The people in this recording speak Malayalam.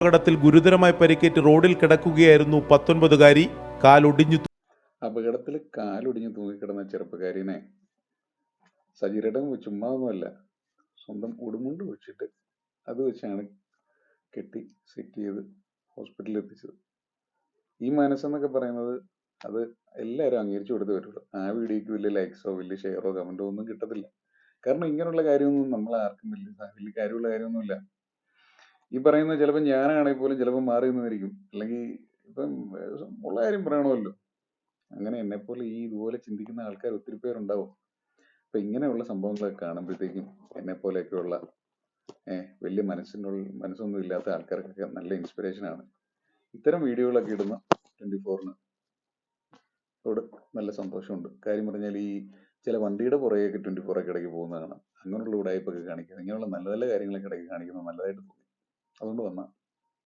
അപകടത്തിൽ ഗുരുതരമായി പരിക്കേറ്റ് റോഡിൽ കിടക്കുകയായിരുന്നു പത്തൊൻപതുകാരി. കാലൊടിഞ്ഞു അപകടത്തിൽ കാലൊടിഞ്ഞു തൂങ്ങിക്കിടന്ന ചെറുപ്പക്കാരിനെ സജീരയുടെ ചുമ്മാ ഒന്നുമല്ല സ്വന്തം ഉടുമുണ്ട് വെച്ചിട്ട് അത് വെച്ചാണ് കെട്ടി സെറ്റ് ചെയ്ത് ഹോസ്പിറ്റലിൽ എത്തിച്ചത്. ഈ മനസ്സെന്നൊക്കെ പറയുന്നത് അത് എല്ലാവരും അംഗീകരിച്ചു കൊടുത്തേ പറ്റുള്ളൂ ആ വീഡിയോക്ക് വലിയ ലൈക്സോ വലിയ ഷെയറോ കമന്റോ ഒന്നും കിട്ടത്തില്ല. കാരണം ഇങ്ങനെയുള്ള കാര്യമൊന്നും നമ്മൾ ആർക്കും വലിയ വലിയ കാര്യമുള്ള കാര്യമൊന്നുമില്ല. ഈ പറയുന്ന ചിലപ്പോൾ ഞാനാണെങ്കിൽ പോലും ചിലപ്പോൾ മാറി നിന്നിരിക്കും. അല്ലെങ്കിൽ ഇപ്പം ഉള്ള കാര്യം പറയണമല്ലോ. അങ്ങനെ എന്നെപ്പോലെ ഈ ഇതുപോലെ ചിന്തിക്കുന്ന ആൾക്കാർ ഒത്തിരി പേരുണ്ടാവും. അപ്പൊ ഇങ്ങനെയുള്ള സംഭവങ്ങളൊക്കെ കാണുമ്പോഴത്തേക്കും എന്നെപ്പോലെയൊക്കെയുള്ള ഏഹ് വലിയ മനസ്സിനുള്ള മനസ്സൊന്നും ഇല്ലാത്ത ആൾക്കാർക്കൊക്കെ നല്ല ഇൻസ്പിറേഷൻ ആണ്. ഇത്തരം വീഡിയോകളൊക്കെ ഇടുന്ന ട്വന്റി ഫോറിന് ോട് നല്ല സന്തോഷമുണ്ട്. കാര്യം പറഞ്ഞാൽ ഈ ചില വണ്ടിയുടെ പുറകെയൊക്കെ ട്വന്റി ഫോറൊക്കെ ഇടയ്ക്ക് പോകുന്നതാണ്. അങ്ങനെയുള്ള ഉടായ്പൊക്കെ കാണിക്കുന്നത്. ഇങ്ങനെയുള്ള നല്ല നല്ല കാര്യങ്ങളൊക്കെ ഇടയ്ക്ക് കാണിക്കുന്നത് നല്ലതായിട്ട് 他能录吗